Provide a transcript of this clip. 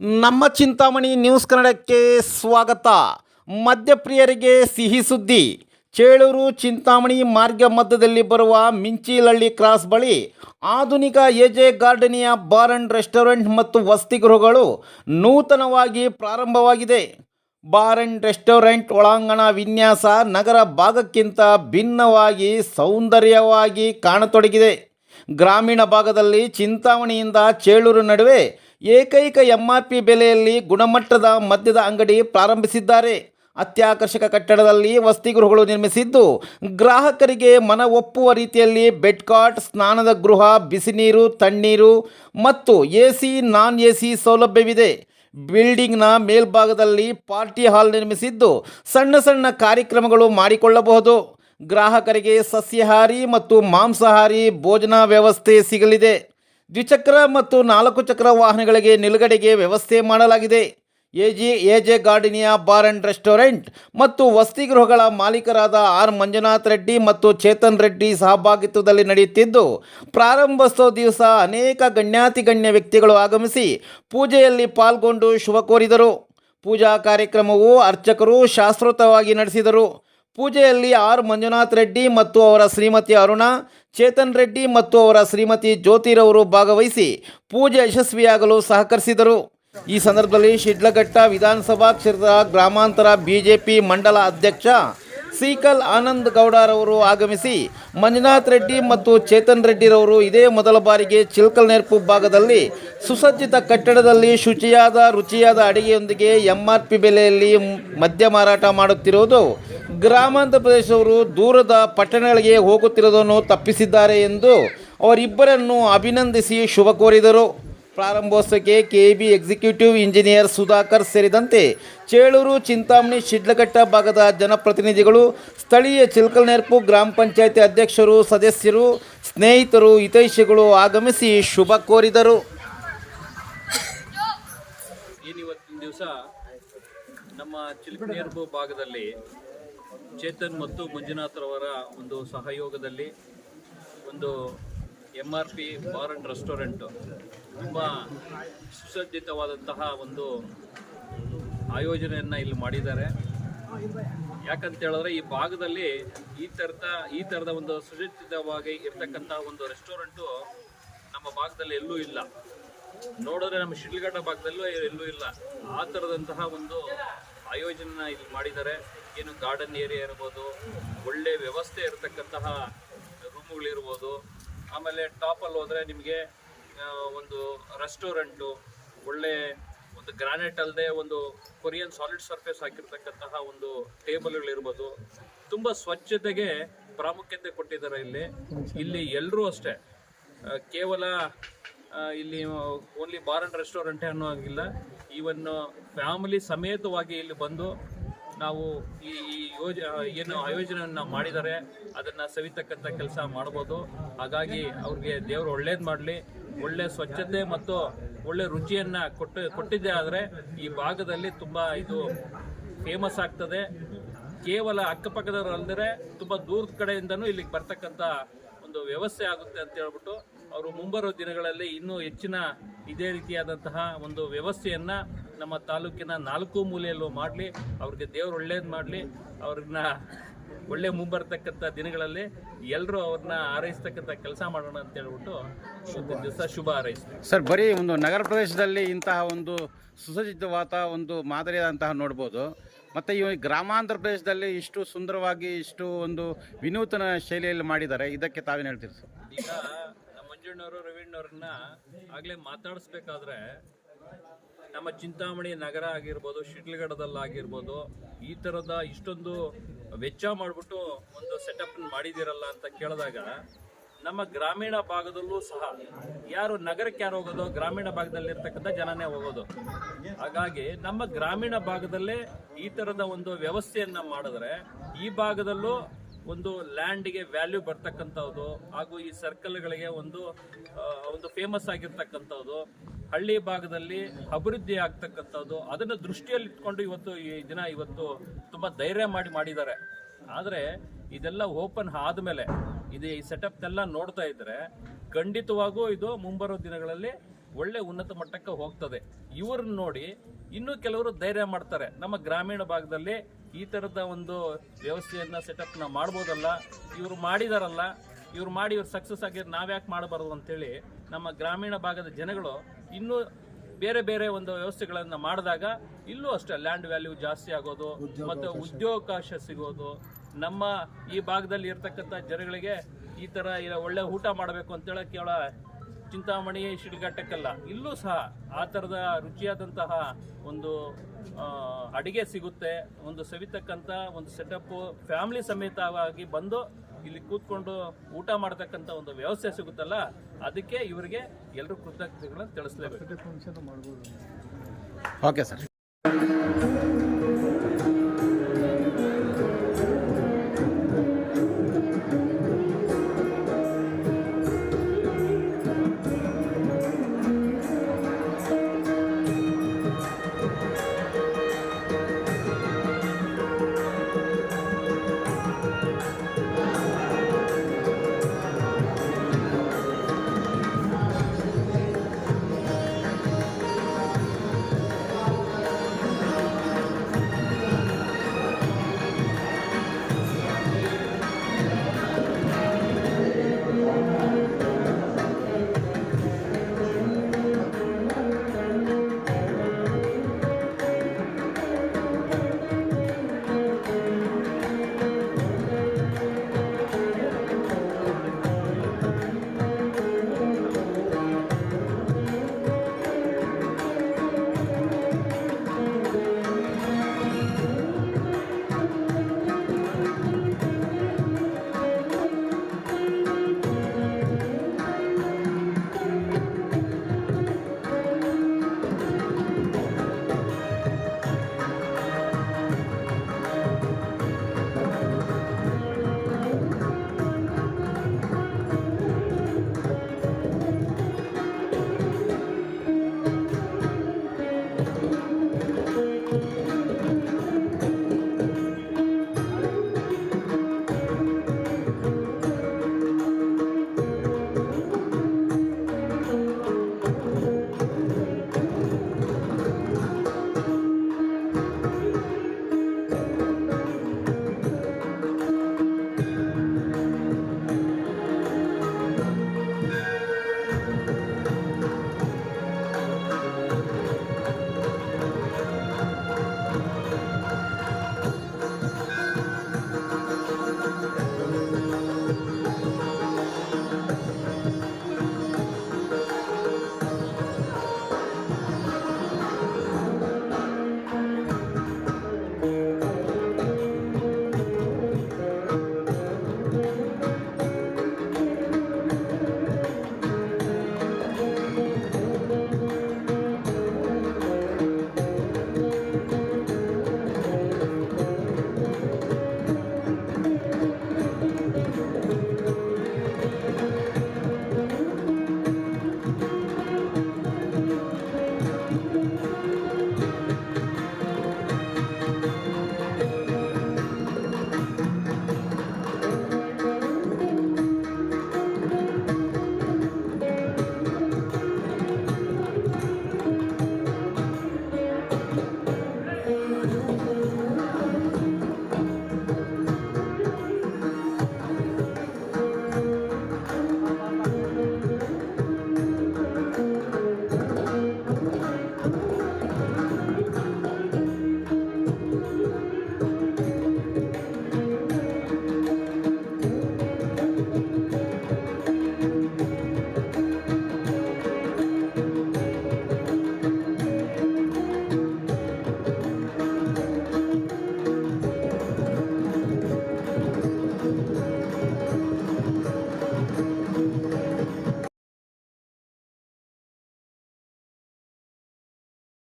ನಮ್ಮ ಚಿಂತಾಮಣಿ ನ್ಯೂಸ್ ಕನ್ನಡಕ್ಕೆ ಸ್ವಾಗತ. ಮದ್ಯಪ್ರಿಯರಿಗೆ ಸಿಹಿ ಸುದ್ದಿ. ಚೇಳೂರು ಚಿಂತಾಮಣಿ ಮಾರ್ಗ ಮಧ್ಯದಲ್ಲಿ ಬರುವ ಮಿಂಚಿಲಳ್ಳಿ ಕ್ರಾಸ್ ಬಳಿ ಆಧುನಿಕ AJ gardenia bar and restaurant ಮತ್ತು ವಸತಿಗೃಹಗಳು ನೂತನವಾಗಿ ಪ್ರಾರಂಭವಾಗಿದೆ. ಬಾರ್ ಅಂಡ್ ರೆಸ್ಟೋರೆಂಟ್ ಒಳಾಂಗಣ ವಿನ್ಯಾಸ ನಗರ ಭಾಗಕ್ಕಿಂತ ಭಿನ್ನವಾಗಿ ಸೌಂದರ್ಯವಾಗಿ ಕಾಣತೊಡಗಿದೆ. ಗ್ರಾಮೀಣ ಭಾಗದಲ್ಲಿ ಚಿಂತಾಮಣಿಯಿಂದ ಚೇಳೂರು ನಡುವೆ ಏಕೈಕ ಎಂಆರ್ಪಿ ಬೆಲೆಯಲ್ಲಿ ಗುಣಮಟ್ಟದ ಮದ್ಯದ ಅಂಗಡಿ ಪ್ರಾರಂಭಿಸಿದ್ದಾರೆ. ಅತ್ಯಾಕರ್ಷಕ ಕಟ್ಟಡದಲ್ಲಿ ವಸತಿಗೃಹಗಳು ನಿರ್ಮಿಸಿದ್ದು, ಗ್ರಾಹಕರಿಗೆ ಮನ ಒಪ್ಪುವ ರೀತಿಯಲ್ಲಿ ಬೆಡ್ ಕಾರ್ಟ್ ಸ್ನಾನದ ಗೃಹ, ಬಿಸಿನೀರು, ತಣ್ಣೀರು ಮತ್ತು A C non A C ಸೌಲಭ್ಯವಿದೆ. ಬಿಲ್ಡಿಂಗ್ನ ಮೇಲ್ಭಾಗದಲ್ಲಿ ಪಾರ್ಟಿ ಹಾಲ್ ನಿರ್ಮಿಸಿದ್ದು ಸಣ್ಣ ಸಣ್ಣ ಕಾರ್ಯಕ್ರಮಗಳು ಮಾಡಿಕೊಳ್ಳಬಹುದು. ಗ್ರಾಹಕರಿಗೆ ಸಸ್ಯಾಹಾರಿ ಮತ್ತು ಮಾಂಸಾಹಾರಿ ಭೋಜನ ವ್ಯವಸ್ಥೆ ಸಿಗಲಿದೆ. ದ್ವಿಚಕ್ರ ಮತ್ತು ನಾಲ್ಕು ಚಕ್ರ ವಾಹನಗಳಿಗೆ ನಿಲುಗಡೆಗೆ ವ್ಯವಸ್ಥೆ ಮಾಡಲಾಗಿದೆ. AG, AJ Gardenia bar and restaurant ಮತ್ತು ವಸತಿಗೃಹಗಳ ಮಾಲೀಕರಾದ ಆರ್ ಮಂಜುನಾಥ್ ರೆಡ್ಡಿ ಮತ್ತು ಚೇತನ್ ರೆಡ್ಡಿ ಸಹಭಾಗಿತ್ವದಲ್ಲಿ ನಡೆಯುತ್ತಿದ್ದು, ಪ್ರಾರಂಭೋತ್ಸವ ದಿವಸ ಅನೇಕ ಗಣ್ಯಾತಿ ಗಣ್ಯ ವ್ಯಕ್ತಿಗಳು ಆಗಮಿಸಿ ಪೂಜೆಯಲ್ಲಿ ಪಾಲ್ಗೊಂಡು ಶುಭ ಕೋರಿದರು. ಪೂಜಾ ಕಾರ್ಯಕ್ರಮವು ಅರ್ಚಕರು ಶಾಸ್ತ್ರೋತವಾಗಿ ನಡೆಸಿದರು. ಪೂಜೆಯಲ್ಲಿ ಆರ್ ಮಂಜುನಾಥ್ ರೆಡ್ಡಿ ಮತ್ತು ಅವರ ಶ್ರೀಮತಿ ಅರುಣ ಚೇತನ್ ರೆಡ್ಡಿ ಮತ್ತು ಅವರ ಶ್ರೀಮತಿ ಜ್ಯೋತಿರವರು ಭಾಗವಹಿಸಿ ಪೂಜೆ ಯಶಸ್ವಿಯಾಗಲು ಸಹಕರಿಸಿದರು. ಈ ಸಂದರ್ಭದಲ್ಲಿ ಶಿಡ್ಲಘಟ್ಟ ವಿಧಾನಸಭಾ ಕ್ಷೇತ್ರದ ಗ್ರಾಮಾಂತರ ಬಿಜೆಪಿ ಮಂಡಲ ಅಧ್ಯಕ್ಷ ಸೀಕಲ್ ಆನಂದ್ ಗೌಡರವರು ಆಗಮಿಸಿ ಮಂಜುನಾಥ್ ರೆಡ್ಡಿ ಮತ್ತು ಚೇತನ್ ರೆಡ್ಡಿರವರು ಇದೇ ಮೊದಲ ಬಾರಿಗೆ ಚಿಲ್ಕಲ್ ನೆರ್ಪು ಭಾಗದಲ್ಲಿ ಸುಸಜ್ಜಿತ ಕಟ್ಟಡದಲ್ಲಿ ಶುಚಿಯಾದ ರುಚಿಯಾದ ಅಡಿಗೆಯೊಂದಿಗೆ ಎಂಆರ್ಪಿ ಬೆಲೆಯಲ್ಲಿ ಮದ್ಯ ಮಾರಾಟ ಮಾಡುತ್ತಿರುವುದು ಗ್ರಾಮಾಂತರ ಪ್ರದೇಶದವರು ದೂರದ ಪಟ್ಟಣಗಳಿಗೆ ಹೋಗುತ್ತಿರುವುದನ್ನು ತಪ್ಪಿಸಿದ್ದಾರೆ ಎಂದು ಅವರಿಬ್ಬರನ್ನು ಅಭಿನಂದಿಸಿ ಶುಭ ಕೋರಿದರು. ಪ್ರಾರಂಭೋತ್ಸವಕ್ಕೆ ಕೆಬಿ ಎಕ್ಸಿಕ್ಯೂಟಿವ್ ಇಂಜಿನಿಯರ್ ಸುಧಾಕರ್ ಸೇರಿದಂತೆ ಚೇಳೂರು, ಚಿಂತಾಮಣಿ, ಶಿಡ್ಲಘಟ್ಟ ಭಾಗದ ಜನಪ್ರತಿನಿಧಿಗಳು, ಸ್ಥಳೀಯ ಚಿಲ್ಕಲ್ನೆರ್ಪು ಗ್ರಾಮ ಪಂಚಾಯತಿ ಅಧ್ಯಕ್ಷರು, ಸದಸ್ಯರು, ಸ್ನೇಹಿತರು, ಹಿತೈಷಿಗಳು ಆಗಮಿಸಿ ಶುಭ ಕೋರಿದರು. ದಿವಸ ನಮ್ಮ ಚಿಲ್ಕನೇರ್ಬು ಭಾಗದಲ್ಲಿ ಚೇತನ್ ಮತ್ತು ಮಂಜುನಾಥ್ರವರ ಒಂದು ಸಹಯೋಗದಲ್ಲಿ ಒಂದು M R P bar and restaurant ತುಂಬ ಸುಸಜ್ಜಿತವಾದಂತಹ ಒಂದು ಆಯೋಜನೆಯನ್ನು ಇಲ್ಲಿ ಮಾಡಿದ್ದಾರೆ. ಯಾಕಂತ ಹೇಳಿದ್ರೆ ಈ ಭಾಗದಲ್ಲಿ ಈ ಥರದ ಈ ಥರದ ಒಂದು ಸುಸಜ್ಜಿತವಾಗಿ ಇರ್ತಕ್ಕಂಥ ಒಂದು ರೆಸ್ಟೋರೆಂಟು ನಮ್ಮ ಭಾಗದಲ್ಲಿ ಎಲ್ಲೂ ಇಲ್ಲ. ನೋಡಿದ್ರೆ ನಮ್ಮ ಶಿಡ್ಲಘಟ್ಟ ಭಾಗದಲ್ಲೂ ಎಲ್ಲೂ ಇಲ್ಲ. ಆ ಥರದಂತಹ ಒಂದು ಆಯೋಜನೆನ ಇಲ್ಲಿ ಮಾಡಿದ್ದಾರೆ. ಏನು ಗಾರ್ಡನ್ ಏರಿಯಾ ಇರ್ಬೋದು, ಒಳ್ಳೆ ವ್ಯವಸ್ಥೆ ಇರತಕ್ಕಂತಹ ರೂಮ್ಗಳಿರ್ಬೋದು, ಆಮೇಲೆ ಟಾಪಲ್ಲಿ ಹೋದರೆ ನಿಮಗೆ ಒಂದು ರೆಸ್ಟೋರೆಂಟು ಒಳ್ಳೆ ಒಂದು ಗ್ರಾನೈಟ್ ಅಲ್ಲದೆ ಒಂದು ಕೊರಿಯನ್ ಸಾಲಿಡ್ ಸರ್ಫೇಸ್ ಹಾಕಿರ್ತಕ್ಕಂತಹ ಒಂದು ಟೇಬಲ್ಗಳಿರ್ಬೋದು ತುಂಬ ಸ್ವಚ್ಛತೆಗೆ ಪ್ರಾಮುಖ್ಯತೆ ಕೊಟ್ಟಿದ್ದಾರೆ ಇಲ್ಲಿ. ಇಲ್ಲಿ ಎಲ್ಲರೂ ಅಷ್ಟೇ. ಕೇವಲ ಇಲ್ಲಿ ಓನ್ಲಿ ಬಾರ್ ಅಂಡ್ ರೆಸ್ಟೋರೆಂಟೇ ಅನ್ನೋ ಹಾಗಿಲ್ಲ. ಈವನ್ನು ಫ್ಯಾಮಿಲಿ ಸಮೇತವಾಗಿ ಇಲ್ಲಿ ಬಂದು ನಾವು ಈ ಈ ಯೋಜ ಏನು ಆಯೋಜನೆಯನ್ನು ಮಾಡಿದ್ದಾರೆ ಅದನ್ನು ಸವಿತಕ್ಕಂಥ ಕೆಲಸ ಮಾಡ್ಬೋದು. ಹಾಗಾಗಿ ಅವ್ರಿಗೆ ದೇವರು ಒಳ್ಳೇದು ಮಾಡಲಿ, ಒಳ್ಳೆ ಸ್ವಚ್ಛತೆ ಮತ್ತು ಒಳ್ಳೆ ರುಚಿಯನ್ನು ಕೊಟ್ಟು, ಕೊಟ್ಟಿದ್ದೆ ಆದರೆ ಈ ಭಾಗದಲ್ಲಿ ತುಂಬ ಇದು ಫೇಮಸ್ ಆಗ್ತದೆ. ಕೇವಲ ಅಕ್ಕಪಕ್ಕದವ್ರು ಅಲ್ಲದೆ ತುಂಬ ದೂರದ ಕಡೆಯಿಂದನೂ ಇಲ್ಲಿಗೆ ಬರ್ತಕ್ಕಂಥ ಒಂದು ವ್ಯವಸ್ಥೆ ಆಗುತ್ತೆ ಅಂತ ಹೇಳ್ಬಿಟ್ಟು ಅವರು ಮುಂಬರುವ ದಿನಗಳಲ್ಲಿ ಇನ್ನೂ ಹೆಚ್ಚಿನ ಇದೇ ರೀತಿಯಾದಂತಹ ಒಂದು ವ್ಯವಸ್ಥೆಯನ್ನ ನಮ್ಮ ತಾಲೂಕಿನ ನಾಲ್ಕು ಮೂಲೆಯಲ್ಲೂ ಮಾಡಲಿ ಅವ್ರಿಗೆ ದೇವ್ರು ಒಳ್ಳೇದು ಮಾಡಲಿ ಅವ್ರನ್ನ ಒಳ್ಳೆ ಮುಂಬರ್ತಕ್ಕಂಥ ದಿನಗಳಲ್ಲಿ ಎಲ್ಲರೂ ಅವ್ರನ್ನ ಹಾರೈಸ್ತಕ್ಕಂಥ ಕೆಲಸ ಮಾಡೋಣ ಅಂತ ಹೇಳ್ಬಿಟ್ಟು ಶುಭ ದಿವಸ ಶುಭ ಹಾರೈಸ್ತೀವಿ. ಸರ್ ಬರೀ ಒಂದು ನಗರ ಪ್ರದೇಶದಲ್ಲಿ ಇಂತಹ ಒಂದು ಸುಸಜ್ಜಿತವಾದ ಒಂದು ಮಾದರಿಯಾದಂತಹ ನೋಡ್ಬೋದು. ಮತ್ತು ಈ ಗ್ರಾಮಾಂತರ ಪ್ರದೇಶದಲ್ಲಿ ಇಷ್ಟು ಸುಂದರವಾಗಿ ಇಷ್ಟು ಒಂದು ವಿನೂತನ ಶೈಲಿಯಲ್ಲಿ ಮಾಡಿದ್ದಾರೆ. ಇದಕ್ಕೆ ತಾವೇನು ಹೇಳ್ತೀರಿ ಸರ್? ಈಗ ನಮ್ಮ ಮಂಜಣ್ಣವರು ರವೀಣ್ಣವ್ರನ್ನ ಆಗಲೇ ಮಾತಾಡಿಸ್ಬೇಕಾದ್ರೆ ನಮ್ಮ ಚಿಂತಾಮಣಿ ನಗರ ಆಗಿರ್ಬೋದು ಶಿಡ್ಲಗಡದಲ್ಲಾಗಿರ್ಬೋದು ಈ ಥರದ ಇಷ್ಟೊಂದು ವೆಚ್ಚ ಮಾಡಿಬಿಟ್ಟು ಒಂದು ಸೆಟಪ್ ಮಾಡಿದಿರಲ್ಲ ಅಂತ ಕೇಳಿದಾಗ, ನಮ್ಮ ಗ್ರಾಮೀಣ ಭಾಗದಲ್ಲೂ ಸಹ ಯಾರು ನಗರಕ್ಕೆ ಯಾರು ಹೋಗೋದು, ಗ್ರಾಮೀಣ ಭಾಗದಲ್ಲಿ ಇರ್ತಕ್ಕಂಥ ಜನನೇ ಹೋಗೋದು. ಹಾಗಾಗಿ ನಮ್ಮ ಗ್ರಾಮೀಣ ಭಾಗದಲ್ಲೇ ಈ ಥರದ ಒಂದು ವ್ಯವಸ್ಥೆಯನ್ನು ಮಾಡಿದ್ರೆ ಈ ಭಾಗದಲ್ಲೂ ಒಂದು ಲ್ಯಾಂಡ್ಗೆ ವ್ಯಾಲ್ಯೂ ಬರ್ತಕ್ಕಂಥದ್ದು ಹಾಗೂ ಈ ಸರ್ಕಲ್ಗಳಿಗೆ ಒಂದು ಒಂದು ಫೇಮಸ್ ಆಗಿರ್ತಕ್ಕಂಥದ್ದು, ಹಳ್ಳಿ ಭಾಗದಲ್ಲಿ ಅಭಿವೃದ್ಧಿ ಆಗ್ತಕ್ಕಂಥದ್ದು, ಅದನ್ನು ದೃಷ್ಟಿಯಲ್ಲಿ ಇಟ್ಕೊಂಡು ಇವತ್ತು ಈ ದಿನ ಇವತ್ತು ತುಂಬ ಧೈರ್ಯ ಮಾಡಿ ಮಾಡಿದ್ದಾರೆ. ಆದರೆ ಇದೆಲ್ಲ ಓಪನ್ ಆದಮೇಲೆ, ಇದು ಈ ಸೆಟಪ್ ಎಲ್ಲ ನೋಡ್ತಾ ಇದ್ರೆ ಖಂಡಿತವಾಗೂ ಇದು ಮುಂಬರುವ ದಿನಗಳಲ್ಲಿ ಒಳ್ಳೆ ಉನ್ನತ ಮಟ್ಟಕ್ಕೆ ಹೋಗ್ತದೆ. ಇವ್ರನ್ನ ನೋಡಿ ಇನ್ನೂ ಕೆಲವರು ಧೈರ್ಯ ಮಾಡ್ತಾರೆ. ನಮ್ಮ ಗ್ರಾಮೀಣ ಭಾಗದಲ್ಲಿ ಈ ತರದ ಒಂದು ವ್ಯವಸ್ಥೆಯನ್ನ ಸೆಟಪ್ನ ಮಾಡ್ಬೋದಲ್ಲ? ಇವರು ಮಾಡಿದಾರಲ್ಲ? ಇವ್ರು ಮಾಡಿ ಇವ್ರು ಸಕ್ಸಸ್ ಆಗಿದ್ರೆ ನಾವ್ಯಾಕೆ ಮಾಡಬಾರ್ದು ಅಂತೇಳಿ ನಮ್ಮ ಗ್ರಾಮೀಣ ಭಾಗದ ಜನಗಳು ಇನ್ನೂ ಬೇರೆ ಬೇರೆ ಒಂದು ವ್ಯವಸ್ಥೆಗಳನ್ನು ಮಾಡಿದಾಗ ಇಲ್ಲೂ ಅಷ್ಟೇ ಲ್ಯಾಂಡ್ ವ್ಯಾಲ್ಯೂ ಜಾಸ್ತಿ ಆಗೋದು ಮತ್ತು ಉದ್ಯೋಗಾವಕಾಶ ಸಿಗೋದು. ನಮ್ಮ ಈ ಭಾಗದಲ್ಲಿ ಇರ್ತಕ್ಕಂಥ ಜನಗಳಿಗೆ ಈ ತರ ಇರೋ ಒಳ್ಳೆ ಊಟ ಮಾಡಬೇಕು ಅಂತೇಳಿ ಕೇವಲ ಚಿಂತಾಮಣಿ ಶಿಡ್ಘಟ್ಟಕ್ಕಲ್ಲ ಇಲ್ಲೂ ಸಹ ಆ ಥರದ ರುಚಿಯಾದಂತಹ ಒಂದು ಅಡಿಗೆ ಸಿಗುತ್ತೆ. ಒಂದು ಸವಿತಕ್ಕಂಥ ಒಂದು ಸೆಟಪ್ ಫ್ಯಾಮಿಲಿ ಸಮೇತವಾಗಿ ಬಂದು ಇಲ್ಲಿ ಕೂತ್ಕೊಂಡು ಊಟ ಮಾಡತಕ್ಕಂಥ ಒಂದು ವ್ಯವಸ್ಥೆ ಸಿಗುತ್ತಲ್ಲ ಅದಕ್ಕೆ ಇವರಿಗೆ ಎಲ್ಲರೂ ಕೃತಜ್ಞತೆಗಳನ್ನು ತಿಳಿಸ್ಲೇಬೇಕು. Okay sir